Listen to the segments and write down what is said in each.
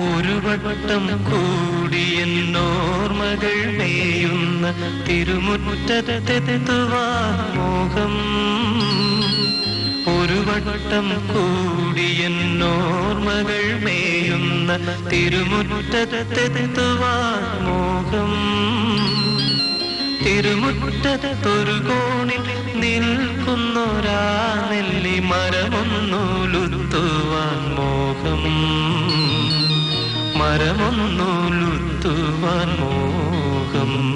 ഒരു വട്ടം കൂടിയെന്നോർമകൾ മേയുന്ന തിരുമുറ്റത്തെത്തുവാൻ മോഹം. ഒരു വട്ടം കൂടിയെന്നോർമകൾ മേയുന്ന തിരുമുറ്റത്തെത്തുവാൻ മോഹം. തിരുമുറ്റത്തൊരു കോണിൽ നിൽക്കുന്നൊരാ നെല്ലി മരമൊന്നുലുത്തുവാൻ മോഹം.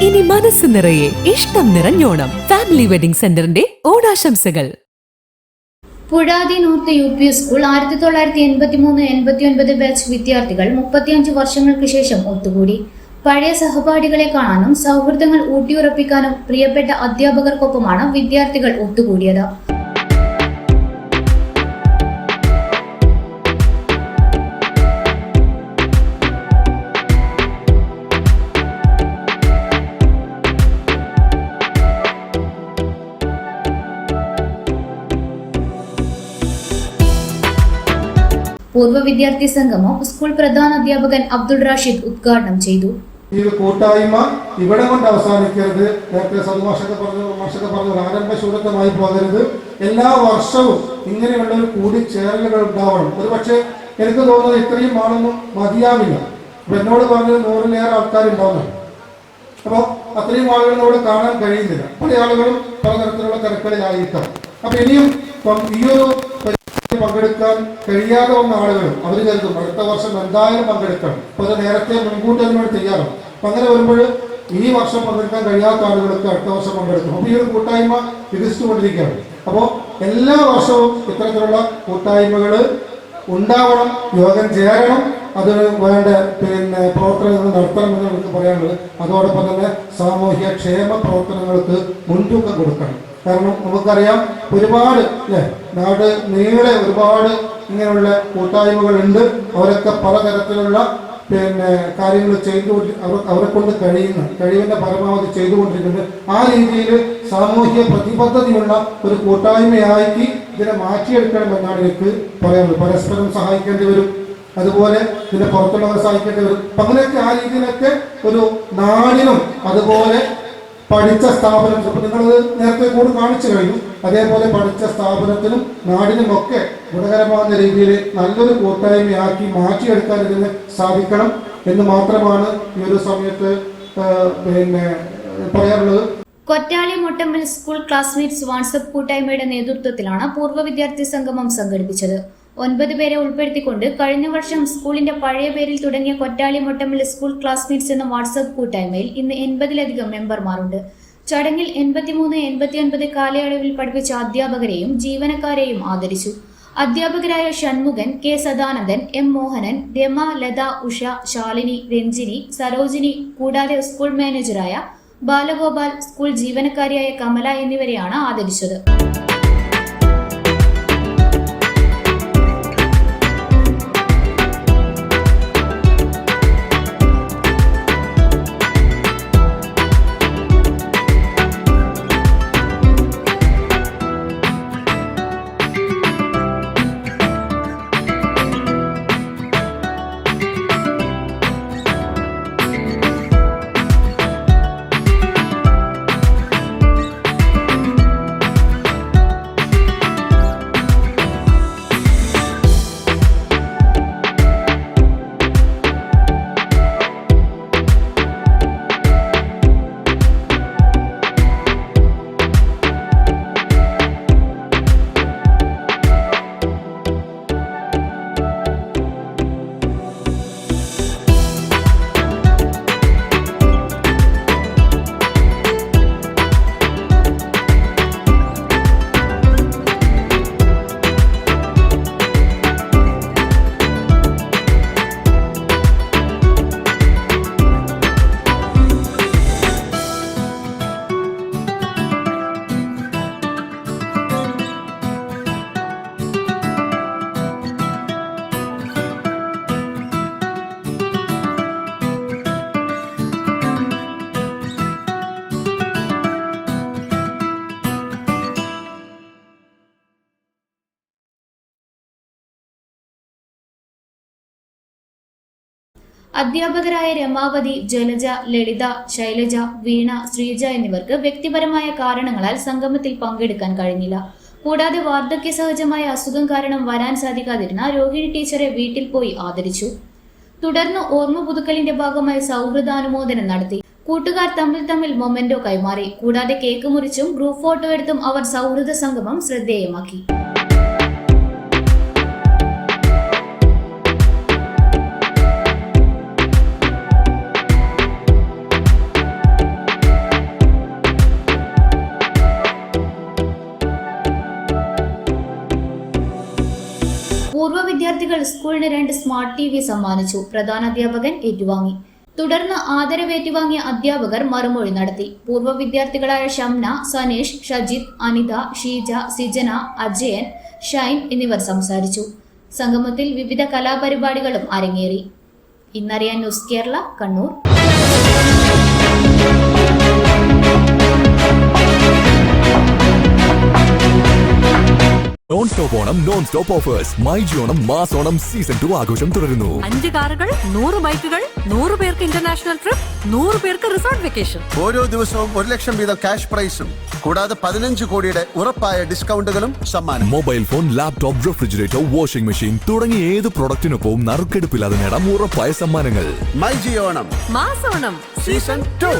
ഇനി മനസ്സ് നിറയെ ഇഷ്ടം നിറഞ്ഞോണം. ഫാമിലി വെഡിംഗ് സെന്ററിന്റെ ഓണാശംസകൾ. Puzhathi north U P school ആയിരത്തി തൊള്ളായിരത്തി എൺപത്തി മൂന്ന് എൺപത്തി ഒൻപത് ബാച്ച് വിദ്യാർത്ഥികൾ മുപ്പത്തിയഞ്ച് വർഷങ്ങൾക്ക് ശേഷം ഒത്തുകൂടി. പഴയ സഹപാഠികളെ കാണാനും സൗഹൃദങ്ങൾ ഊട്ടിയുറപ്പിക്കാനും പ്രിയപ്പെട്ട അധ്യാപകർക്കൊപ്പമാണ് വിദ്യാർത്ഥികൾ ഒത്തുകൂടിയത്. വിദ്യാർത്ഥി സംഗമം സ്കൂൾ പ്രധാന അധ്യാപകൻ അബ്ദുൾ റാഷിദ് ഉദ്ഘാടനം ചെയ്തു. ഈ ഒരു കൂട്ടായ്മ ഇവിടെ കൊണ്ട് അവസാനിക്കരുത്. നേരത്തെ സതുമാഷൊക്കെ പറഞ്ഞു മാഷൊക്കെ പറഞ്ഞു ആരംഭ ആരംഭശൂരത്വമായി പോകരുത്. എല്ലാ വർഷവും ഇങ്ങനെയുള്ള ഒരു കൂടിച്ചേരലുകൾ ഉണ്ടാവണം. ഒരു പക്ഷേ എനിക്ക് തോന്നുന്നത് ഇത്രയും ആളൊന്നും മതിയാവില്ല. അപ്പൊ എന്നോട് പറഞ്ഞത് നൂറിലേറെ ആൾക്കാരുണ്ടാവുന്നുണ്ട് അപ്പോൾ അത്രയും ആളുകൾ കാണാൻ കഴിയുന്നില്ല. പല ആളുകളും പലതരത്തിലുള്ള തിരക്കുകളിലായിരിക്കാം അപ്പൊ ഇനിയും ഈ ഒരു പങ്കെടുക്കാൻ കഴിയാതെ വന്ന ആളുകളും അവർ കരുതും അടുത്ത വർഷം എന്തായാലും പങ്കെടുക്കണം. അപ്പൊ അത് നേരത്തെ മുൻകൂട്ടി അതിനോട് തയ്യാറാണ്. അപ്പൊ അങ്ങനെ വരുമ്പോൾ ഈ വർഷം പങ്കെടുക്കാൻ കഴിയാത്ത ആളുകൾക്ക് അടുത്ത വർഷം പങ്കെടുക്കും. അപ്പൊ ഈ ഒരു കൂട്ടായ്മ വികസിച്ചുകൊണ്ടിരിക്കുകയാണ്. അപ്പോൾ എല്ലാ വർഷവും ഇത്തരത്തിലുള്ള കൂട്ടായ്മകൾ ഉണ്ടാവണം യോഗം ചേരണം. അതിന് വേണ്ട പിന്നെ പ്രവർത്തനങ്ങൾ നടത്തണം എന്ന് നമുക്ക് പറയാനുള്ളത്. അതോടൊപ്പം തന്നെ സാമൂഹ്യ ക്ഷേമ പ്രവർത്തനങ്ങൾക്ക് മുൻതൂക്കം കൊടുക്കണം. കാരണം നമുക്കറിയാം ഒരുപാട് അല്ലേ നാട് നീളെ ഒരുപാട് ഇങ്ങനെയുള്ള കൂട്ടായ്മകളുണ്ട്. അവരൊക്കെ പലതരത്തിലുള്ള പിന്നെ കാര്യങ്ങൾ ചെയ്തു അവരെ കൊണ്ട് കഴിയുന്ന കഴിവിന്റെ പരമാവധി ചെയ്തുകൊണ്ടിരിക്കുന്നുണ്ട്. ആ രീതിയിൽ സാമൂഹ്യ പ്രതിബദ്ധതയുള്ള ഒരു കൂട്ടായ്മയാക്കി ഇതിനെ മാറ്റിയെടുക്കണമെന്നാണ് എനിക്ക് പറയാനുള്ളത്. പരസ്പരം സഹായിക്കേണ്ടി വരും. അതുപോലെ പിന്നെ പുറത്തുള്ളവരെ സഹായിക്കേണ്ടി വരും. അങ്ങനെയൊക്കെ ആ രീതിയിലൊക്കെ ഒരു നാടിനും അതുപോലെ പഠിച്ച സ്ഥാപനം ഇപ്പൊ നിങ്ങളത് നേരത്തെ കൂടി കാണിച്ചു കഴിഞ്ഞു. അതേപോലെ പഠിച്ച സ്ഥാപനത്തിനും നാടിനും ഒക്കെ ഗുണകരമാകുന്ന രീതിയിൽ നല്ലൊരു കൂട്ടായ്മയാക്കി മാറ്റിയെടുക്കാൻ ഇതിന് സാധിക്കണം എന്ന് മാത്രമാണ് ഈ ഒരു സമയത്ത് പിന്നെ പറയാറുള്ളത് Kottali Mottammal school classmates WhatsApp കൂട്ടായ്മയുടെ നേതൃത്വത്തിലാണ് പൂർവ വിദ്യാർത്ഥി സംഗമം സംഘടിപ്പിച്ചത്. ഒൻപത് പേരെ ഉൾപ്പെടുത്തിക്കൊണ്ട് കഴിഞ്ഞ വർഷം സ്കൂളിന്റെ പഴയ പേരിൽ തുടങ്ങിയ കൊറ്റാളി മൊട്ടമ്മിൽ സ്കൂൾ ക്ലാസ്മേറ്റ്സ് എന്ന വാട്സ്ആപ്പ് കൂട്ടായ്മയിൽ ഇന്ന് എൺപതിലധികം മെമ്പർമാരുണ്ട്. ചടങ്ങിൽ എൺപത്തിമൂന്ന് എൺപത്തിയൊൻപത് കാലയളവിൽ പഠിപ്പിച്ച അധ്യാപകരെയും ജീവനക്കാരെയും ആദരിച്ചു. അധ്യാപകരായ ഷൺമുഖൻ കെ സദാനന്ദൻ എം മോഹനൻ രമ ലത ഉഷ ശാലിനി രഞ്ജിനി സരോജിനി കൂടാതെ സ്കൂൾ മാനേജറായ ബാലഗോപാൽ സ്കൂൾ ജീവനക്കാരിയായ കമല എന്നിവരെയാണ് ആദരിച്ചത്. അധ്യാപകരായ രമാവതി ജലജ ലളിത ശൈലജ വീണ ശ്രീജ എന്നിവർക്ക് വ്യക്തിപരമായ കാരണങ്ങളാൽ സംഗമത്തിൽ പങ്കെടുക്കാൻ കഴിഞ്ഞില്ല. കൂടാതെ വാർദ്ധക്യ സഹജമായ അസുഖം കാരണം വരാൻ സാധിക്കാതിരുന്ന രോഹിണി ടീച്ചറെ വീട്ടിൽ പോയി ആദരിച്ചു. തുടർന്ന് ഓർമ്മ പുതുക്കലിന്റെ ഭാഗമായി സൗഹൃദാനുമോദനം നടത്തി. കൂട്ടുകാർ തമ്മിൽ തമ്മിൽ മൊമെന്റോ കൈമാറി. കൂടാതെ കേക്ക് മുറിച്ചും ഗ്രൂപ്പ് ഫോട്ടോ എടുത്തും അവർ സൗഹൃദ സംഗമം ശ്രദ്ധേയമാക്കി. സ്കൂളിന് രണ്ട് സ്മാർട്ട് ടി വി സമ്മാനിച്ചു. പ്രധാന അധ്യാപകൻ ഏറ്റുവാങ്ങി. തുടർന്ന് ആദരവേറ്റുവാങ്ങിയ അധ്യാപകർ മറുമൊഴി നടത്തി. പൂർവ വിദ്യാർത്ഥികളായ ഷംന സനീഷ് ഷജിത് അനിത ഷീജ സിജന അജയൻ ഷൈൻ എന്നിവർ സംസാരിച്ചു. സംഗമത്തിൽ വിവിധ കലാപരിപാടികളും അരങ്ങേറി. ഇന്നറിയാൻ news Kerala Kannur. Non stop Onam non stop offers my ജിയോണം മാസ് ഓണം സീസൺ ടു ആഘോഷം തുടരുന്നു. അഞ്ച് കാറുകൾ നൂറ് ബൈക്കുകൾ നൂറ് പേർക്ക് ഇന്റർനാഷണൽ ട്രിപ്പ് നൂറ് പേർക്ക് റിസോർട്ട് വെക്കേഷൻ ഓരോ ദിവസവും ഒരു ലക്ഷം വീതം ക്യാഷ് പ്രൈസും കൂടാതെ പതിനഞ്ച് കോടിയുടെ ഉറപ്പായ ഡിസ്കൗണ്ടുകളും സമ്മാനം. Mobile phone laptop refrigerator washing machine തുടങ്ങിയ ഏത് പ്രൊഡക്റ്റിനൊപ്പവും നറുക്കെടുപ്പില്ലാതെ നേടാം ഉറപ്പായ സമ്മാനങ്ങൾ. മൈ ജിയോണം മാസ് ഓണം. Season to